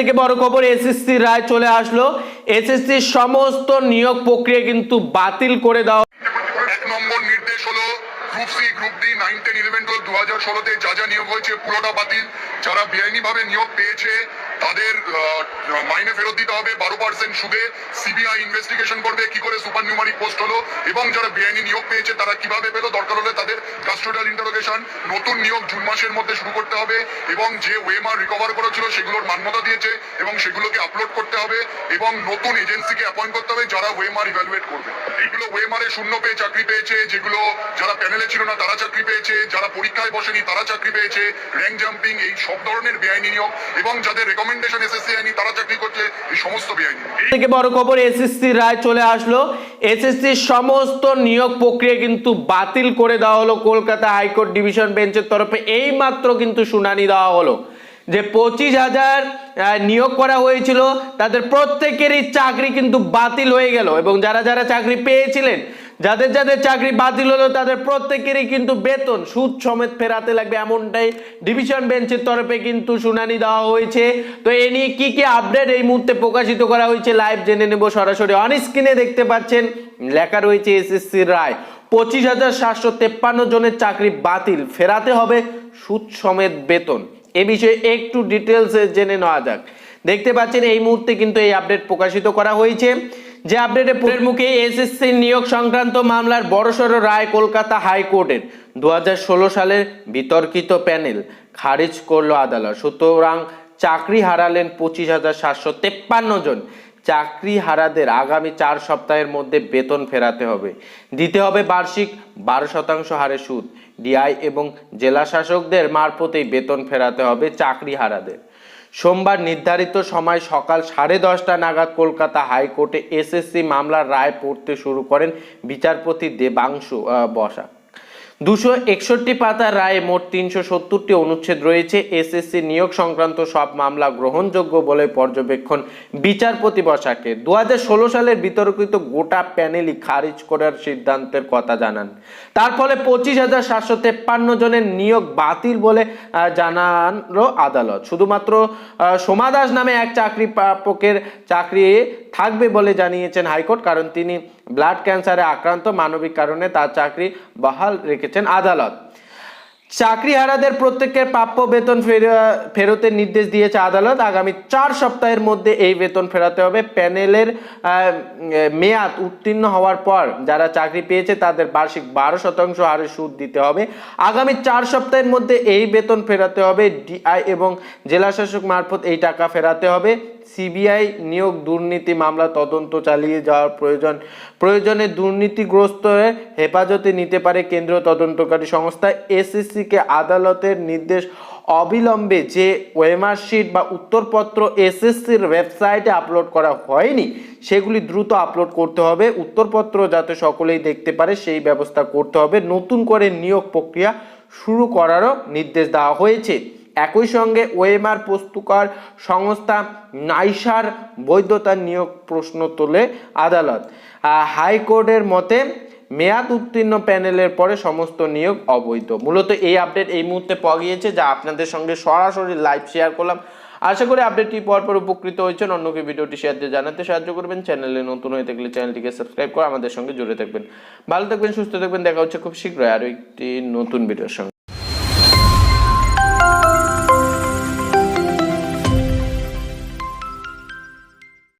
থেকে বড় খবর এসএসসি রায় চলে আসলো। এসএসসি সমস্ত নিয়োগ প্রক্রিয়া কিন্তু বাতিল করে দেওয়া এক নম্বর নির্দেশ হলো group C group D nine ten eleven twelve দু হাজার ষোলোতে যা যা নিয়োগ হয়েছে পুরোটা বাতিল। যারা বেআইনিভাবে নিয়োগ পেয়েছে, তাদের মাইনে ফেরত দিতে হবে, বারো পার্সেন্ট সুদে সিবিআই ইনভেস্টিগেশন করবে, কি করে সুপার নিউমারিক পোস্ট হলো, এবং যারা বেআইনি নিয়োগ পেয়েছে, তারা কীভাবে পেল, দরকার হলে তাদের কাস্টোডিয়াল ইন্টারোগেশন নতুন নিয়োগ জুন মাসের মধ্যে শুরু করতে হবে, এবং যে ওয়েমার রিকভার করেছিল, সেগুলোর মান্যতা দিয়েছে, এবং সেগুলোকে আপলোড করতে হবে, এবং নতুন এজেন্সিকে অ্যাপয়েন্ট করতে হবে, যারা ওয়েমার ইভ্যালুয়েট করবে। এগুলো ওয়েমারে শূন্য পেয়ে চাকরি পেয়েছে, যেগুলো যারা প্যানেলে ছিল না, তারা চাকরি পেয়েছে, যারা পরীক্ষায় বসেনি, তারা চাকরি পেয়েছে র্যাঙ্ক জাম্পিং এই সব ধরনের বেআইনি নিয়োগ, এবং যাদের রেকমেন্ডেশন বেআইনি। থেকে বড় খবর, এসএসসি রায় চলে আসলো। এসএসসি সমস্ত নিয়োগ প্রক্রিয়া কিন্তু বাতিল করে দেওয়া হলো। কলকাতা হাইকোর্ট ডিভিশন বেঞ্চের তরফে এই মাত্র কিন্তু শুনানি দেওয়া হলো যে পঁচিশ হাজার নিয়োগ করা হয়েছিল। তাদের প্রত্যেকেরই চাকরি কিন্তু বাতিল হয়ে গেল। এবং যারা যারা চাকরি পেয়েছিলেন যাদের যাদের চাকরি বাতিল হলো, তাদের প্রত্যেকেরই কিন্তু বেতন, সুদ সমেত ফেরাতে লাগবে এমনটাই ডিভিশন বেঞ্চের তরফে কিন্তু শুনানি দেওয়া হয়েছে। তো এ নিয়ে কি কি আপডেট এই মুহূর্তে প্রকাশিত করা হয়েছে লাইভ জেনে নেব সরাসরি। অন স্ক্রিনে দেখতে পাচ্ছেন, লেখা রয়েছে এসএসসির রায়, পঁচিশ হাজার সাতশো তেপ্পান্ন জনের চাকরি বাতিল, ফেরাতে হবে সুদ সমেত বেতন। এ বিষয়ে একটু ডিটেলসে জেনে নেওয়া যাক। দেখতে পাচ্ছেন, এই মুহূর্তে কিন্তু এই আপডেট প্রকাশিত করা হয়েছে। যে আপডেটে পরের মুখে এসএসসি নিয়োগ সংক্রান্ত মামলার বড়সড় রায় কলকাতা হাইকোর্টের। দু হাজার ষোলো সালের বিতর্কিত প্যানেল খারিজ করল আদালত। সুতরাং চাকরি হারালেন পঁচিশ হাজার সাতশো তেপ্পান্ন জন। চাকরি হারাদের আগামী চার সপ্তাহের মধ্যে বেতন ফেরাতে হবে। দিতে হবে বার্ষিক বারো শতাংশ হারে সুদ। ডিআই এবং জেলা শাসকদের মারফতেই বেতন ফেরাতে হবে চাকরি হারাদের। সোমবার নির্ধারিত সময় সকাল সাড়ে দশটা নাগাদ কলকাতা হাইকোর্টে এসএসসি মামলার রায় পড়তে শুরু করেন বিচারপতি দেবাংশু বসা। দুশো একষট্টি পাতার রায়ে মোট তিনশো সত্তরটি অনুচ্ছেদ রয়েছে। এসএসসি নিয়োগ সংক্রান্ত সব মামলা গ্রহণযোগ্য বলে পর্যবেক্ষণ বিচারপতি বসাকে। দু হাজার ষোলো সালের বিতর্কিত গোটা প্যানেলই খারিজ করার সিদ্ধান্তের কথা জানান। তার ফলে পঁচিশ হাজার সাতশো তেপ্পান্ন জনের নিয়োগ বাতিল বলে জানালো আদালত। শুধুমাত্র সোমা দাস নামে এক চাকরি প্রাপকের চাকরি থাকবে বলে জানিয়েছেন হাইকোর্ট, কারণ তিনি ব্লাড ক্যান্সারে আক্রান্ত, মানবিক কারণে তার চাকরি বহাল রেখেছেন আদালত। চাকরি হারাদের প্রত্যেকের প্রাপ্য বেতন ফেরতের নির্দেশ দিয়েছে আদালত। আগামী চার সপ্তাহের মধ্যে এই বেতন ফেরাতে হবে। প্যানেলের মেয়াদ উত্তীর্ণ হওয়ার পর যারা চাকরি পেয়েছে তাদের বার্ষিক বারো শতাংশ হারে সুদ দিতে হবে। আগামী চার সপ্তাহের মধ্যে এই বেতন ফেরাতে হবে। ডিআই এবং জেলাশাসক মারফত এই টাকা ফেরাতে হবে। সিবিআই নিয়োগ দুর্নীতি মামলা তদন্ত চালিয়ে যাওয়ার প্রয়োজন। প্রয়োজনে দুর্নীতিগ্রস্ত হেফাজতে নিতে পারে কেন্দ্রীয় তদন্তকারী সংস্থা। এসএসসি কে আদালতের নির্দেশ অবিলম্বে যে ওয়েমার শিট বা উত্তরপত্র এসএসসির ওয়েবসাইটে আপলোড করা হয়নি, সেগুলি দ্রুত আপলোড করতে হবে। উত্তরপত্র যাতে সকলেই দেখতে পারে, সেই ব্যবস্থা করতে হবে। নতুন করে নিয়োগ প্রক্রিয়া শুরু করারও নির্দেশ দেওয়া হয়েছে। একই সঙ্গে ওয়েমার প্রস্তুতকার সংস্থা নাইসার বৈধতা নিয়োগ প্রশ্ন তোলে আদালত। হাইকোর্টের মতে মেয়াদ উত্তীর্ণ প্যানেলের পরে সমস্ত নিয়োগ অবৈধ। মূলত এই আপডেট এই মুহূর্তে পাওয়া গিয়েছে, যা আপনাদের সঙ্গে সরাসরি লাইভ শেয়ার করলাম। আশা করি আপডেটটি পাওয়ার পর উপকৃত হয়েছেন। অন্যকে ভিডিওটি শেয়ার দিয়ে জানাতে সাহায্য করবেন। চ্যানেলে নতুন হয়ে থাকলে চ্যানেলটিকে সাবস্ক্রাইব করে আমাদের সঙ্গে জুড়ে থাকবেন। ভালো থাকবেন, সুস্থ থাকবেন। দেখা হচ্ছে খুব শীঘ্রই আরও একটি নতুন ভিডিওর সঙ্গে।